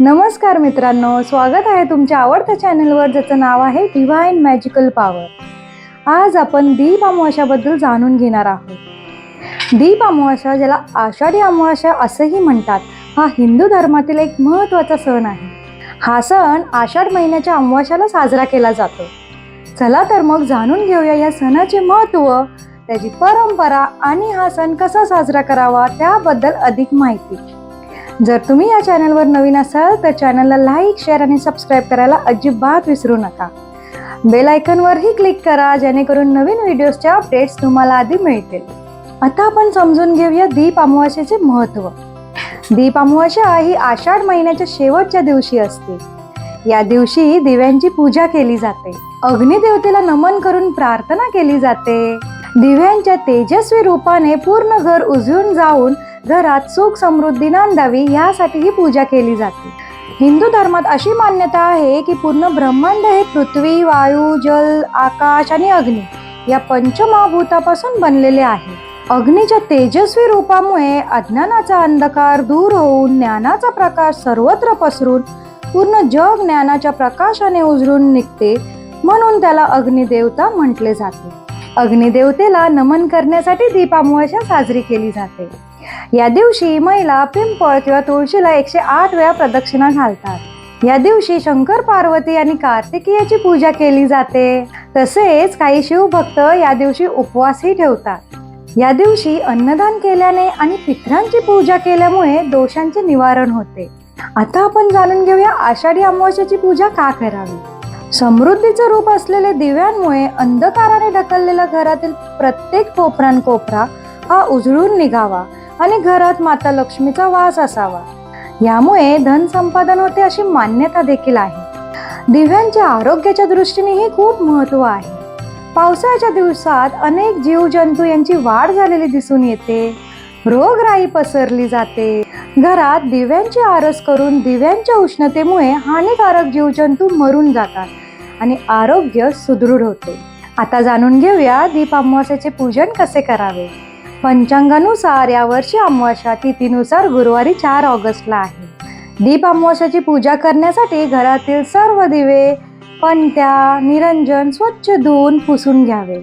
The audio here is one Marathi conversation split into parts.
नमस्कार मित्रांनो स्वागत आहे तुमच्या आवडत्या चॅनलवर ज्याचं नाव आहे डिव्हाइन मॅजिकल पॉवर आज आपण दीप अमावस्याबद्दल जाणून घेणार आहोत. दीप अमावस्या ज्याला आषाढी अमावस्या असंही म्हणतात हा हिंदू धर्मातील एक महत्त्वाचा सण आहे. हा सण आषाढ महिन्याच्या अमावस्याला साजरा केला जातो. चला तर मग जाणून घेऊया या सणाचे महत्त्व त्याची परंपरा आणि हा सण कसा साजरा करावा त्याबद्दल अधिक माहिती. जर तुम्ही या चॅनलवर नवीन असाल तर चॅनलला लाईक शेअर आणि सबस्क्राईब करायला अजिबात विसरू नका. बेल आयकनवरही क्लिक करा जेणेकरून नवीन व्हिडिओजच्या अपडेट्स तुम्हाला आधी मिळतील. आता आपण समजून घेऊया दीप अमावास्याचे महत्त्व दीप अमावास्या ही आषाढ महिन्याच्या शेवटच्या दिवशी असते. या दिवशी दिव्यांची पूजा केली जाते. अग्निदेवतेला नमन करून प्रार्थना केली जाते. दिव्यांच्या तेजस्वी रूपाने पूर्ण घर उजळून जाऊन घरात सुख समृद्धी नांदावी यासाठी ही पूजा केली जाते. हिंदू धर्मात अशी मान्यता आहे की पूर्ण ब्रह्मांड हे पृथ्वी वायू जल आकाश आणि अग्नी या पंचमहाभूतापासून बनलेले आहे. अग्नीच्या तेजस्वी रूपामुळे अज्ञानाचा अंधकार दूर होऊन ज्ञानाचा प्रकाश सर्वत्र पसरून पूर्ण जग ज्ञानाच्या प्रकाशाने उजळून निघते म्हणून त्याला अग्निदेवता म्हटले जाते. अग्निदेवतेला नमन करण्यासाठी दीपामुळशा साजरी केली जाते. या दिवशी महिला पिंपळ किंवा तुळशीला एकशे आठ वेळा प्रदक्षिणा घालतात. या दिवशी शंकर पार्वती आणि कार्तिकीयाची पूजा केली जाते. तसेच काही शिवभक्त या दिवशी उपवासही ठेवतात. या दिवशी अन्नदान केल्याने आणि पितरांची पूजा केल्यामुळे दोषांचे निवारण होते. आता आपण जाणून घेऊया आषाढी अमावस्याची पूजा का करावी? समृद्धीचं रूप असलेले दिव्यांमुळे अंधकाराने ढकललेला घरातील प्रत्येक कोपरान कोपरा हा उजळून निघावा. आणि घरात माता लक्ष्मीचा वास असावा. यामुळे धन संपादन होते अशी मान्यता देखील आहे. दिव्यांच्या आरोग्याच्या दृष्टीनेही खूप महत्त्व आहे. पावसाळ्याच्या दिवसात अनेक जीवजंतू यांची वाढ झालेली दिसून येते. रोगराई पसरली जाते. घरात दिव्यांची आरस करून दिव्यांच्या उष्णतेमुळे हानिकारक जीवजंतू मरून जातात आणि आरोग्य सुदृढ होते. आता जाणून घेऊया दीप अमावस्याचे पूजन कसे करावे? पंचांगानुसार यावर्षी अमावस्या तिथीनुसार गुरुवारी चार ऑगस्टला आहे. दीप अमावस्याची पूजा करण्यासाठी घरातील सर्व दिवे पणत्या निरंजन स्वच्छ धुवून पुसून घ्यावे.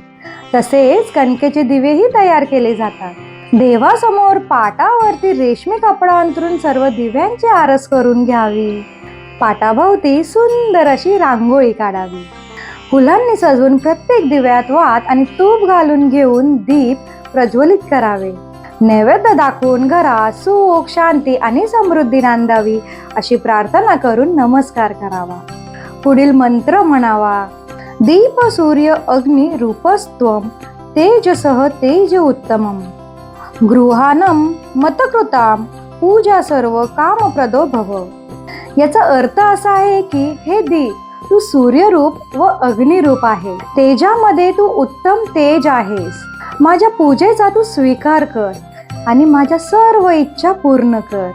तसेच कणकेचे दिवेही तयार केले जातात. देवासमोर पाटावरती रेशमी कपडा अंतरून सर्व दिव्यांची आरस करून घ्यावी. पाटाभोवती सुंदर अशी रांगोळी काढावी. फुलांनी सजवून प्रत्येक दिव्यात वात आणि तूप घालून घेऊन दीप प्रज्वलित करावे. नैवेद्य दाखवून घरात सुख शांती आणि समृद्धी नांदावी अशी प्रार्थना करून नमस्कार करावा. पुढील मंत्र म्हणावा दीप सूर्य अग्नि रूपस्त्वम तेजसह तेज उत्तमम गृहानम मतकृताम पूजा सर्व कामप्रदो भव. याचा अर्थ असा आहे की हे दीप तू सूर्यरूप व अग्निरूप आहे. तेजामध्ये तू उत्तम तेज आहेस. माझ्या पूजेचा तू स्वीकार कर आणि माझ्या सर्व इच्छा पूर्ण कर.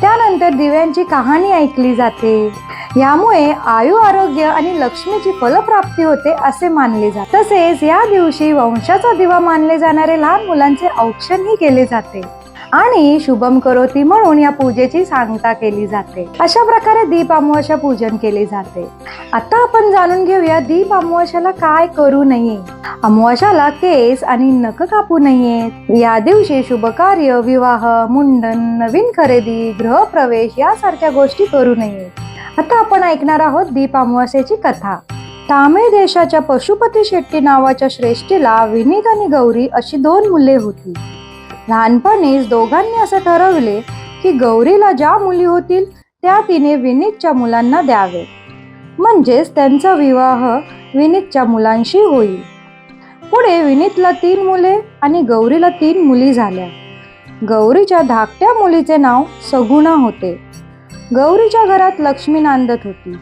त्यानंतर दिव्यांची कहाणी ऐकली जाते. यामुळे आयु आरोग्य आणि लक्ष्मीची फलप्राप्ती होते असे मानले जाते. तसेच या दिवशी वंशाचा दिवा मानले जाणारे लहान मुलांचे औक्षणही केले जाते. आणि शुभम करोती म्हणून या पूजेची सांगता केली जाते. अशा प्रकारे दीप अमावस्या पूजन केले जाते. आता आपण जाणून घेऊया दीप अमावस्याला काय करू नये. अमावस्याला केस आणि नख कापू नयेत या दिवशी शुभ कार्य विवाह मुंडन नवीन खरेदी गृहप्रवेश यासारख्या गोष्टी करू नयेत आता आपण ऐकणार आहोत दीप अमावस्याची कथा. तामिळ देशाच्या पशुपती शेट्टी नावाच्या श्रेष्ठीला विनीत आणि गौरी अशी दोन मुले होती. लहानपणीच दोघांनी असे ठरवले की गौरीला ज्या मुली होतील त्या तिने विनीतच्या मुलांना द्यावे. म्हणजेच त्यांचा विवाह विनीतच्या मुलांशी होईल. पुढे विनीतला तीन मुले आणि गौरीला तीन मुली झाल्या. गौरीच्या धाकट्या मुलीचे नाव सगुणा होते. गौरीच्या घरात लक्ष्मी नांदत होती.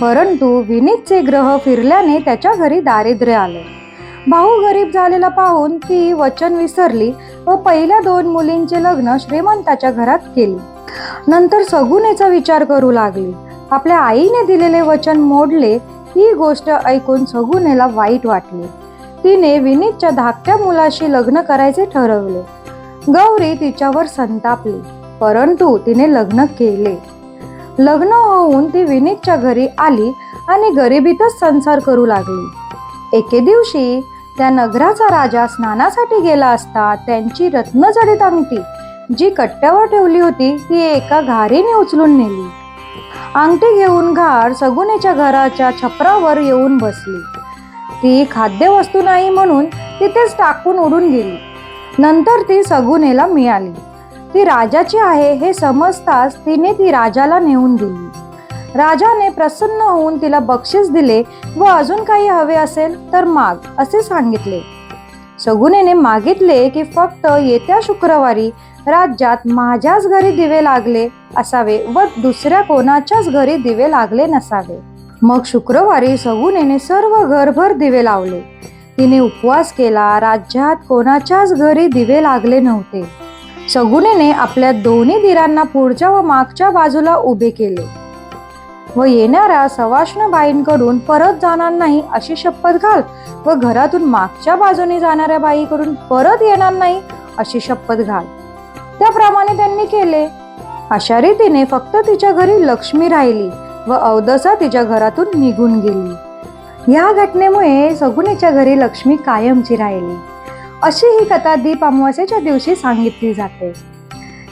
परंतु विनीतचे ग्रह फिरल्याने त्याच्या घरी दारिद्र्य आले. भाऊ गरीब झालेला पाहून ती वचन विसरली व पहिल्या दोन मुलींचे लग्न श्रीमंताच्या घरात केली. नंतर सगुनेचा विचार करू लागली. आपल्या आईने दिलेले वचन मोडले ही गोष्ट ऐकून सगुनेला वाईट वाटले. तिने विनीतच्या धाकट्या मुलाशी लग्न करायचे ठरवले. गौरी तिच्यावर संतापली परंतु तिने लग्न केले. लग्न होऊन ती विनीतच्या घरी आली आणि गरिबीतच संसार करू लागली. एके दिवशी त्या नगराचा राजा स्नानासाठी गेला असता त्यांची रत्नजडित अंगठी. जी कट्ट्यावर ठेवली होती ती एका घारीने उचलून नेली. अंगठी घेऊन घार सगुनेच्या घराच्या छपरावर येऊन बसली. ती खाद्यवस्तू नाही म्हणून तिथेच टाकून उडून गेली. नंतर ती सगुनेला मिळाली. ती राजाची आहे हे समजताच तिने ती राजाला नेऊन दिली. राजाने प्रसन्न होऊन तिला बक्षीस दिले व अजून काही हवे असेल तर माग असे सांगितले. सगुनेने मागितले की फक्त येत्या शुक्रवारी राज्यात माझ्याच घरी दिवे लागले असावे व दुसऱ्या कोणाच्याच घरी दिवे लागले नसावे. मग शुक्रवारी सगुनेने सर्व घरभर दिवे लावले. तिने उपवास केला राज्यात कोणाच्याच घरी दिवे लागले नव्हते. सगुनेने आपल्या दोन्ही दिरांना पुढच्या व मागच्या बाजूला उभे केले. व येणाऱ्या सवाष्ण बाईंकडून परत जाणार नाही अशी शपथ घाल व घरातून मागच्या बाजूने जाणाऱ्या बाईकडून परत येणार नाही अशी शपथ घाल. त्याप्रमाणे त्यांनी केले. अशा रीतीने फक्त तिच्या घरी लक्ष्मी राहिली व अवदसा तिच्या घरातून निघून गेली. या घटनेमुळे सगुणीच्या घरी लक्ष्मी कायमची राहिली. अशी ही कथा दीप अमावस्येच्या दिवशी सांगितली जाते.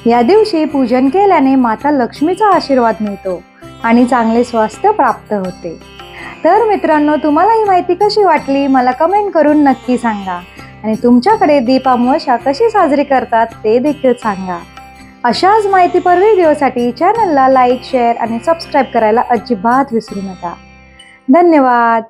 या दिवशी पूजन केल्याने माता लक्ष्मीचा आशीर्वाद मिळतो. आणि चांगले स्वास्थ्य प्राप्त होते. तर मित्रांनो तुम्हाला ही माहिती कशी वाटली? मला कमेंट करून नक्की सांगा. आणि तुमच्याकडे दीपामोशा कशी साजरी करतात ते देखील सांगा. अशाच माहितीपर व्हिडिओसाठी चॅनलला लाईक शेअर आणि सबस्क्राईब करायला अजिबात विसरू नका. धन्यवाद!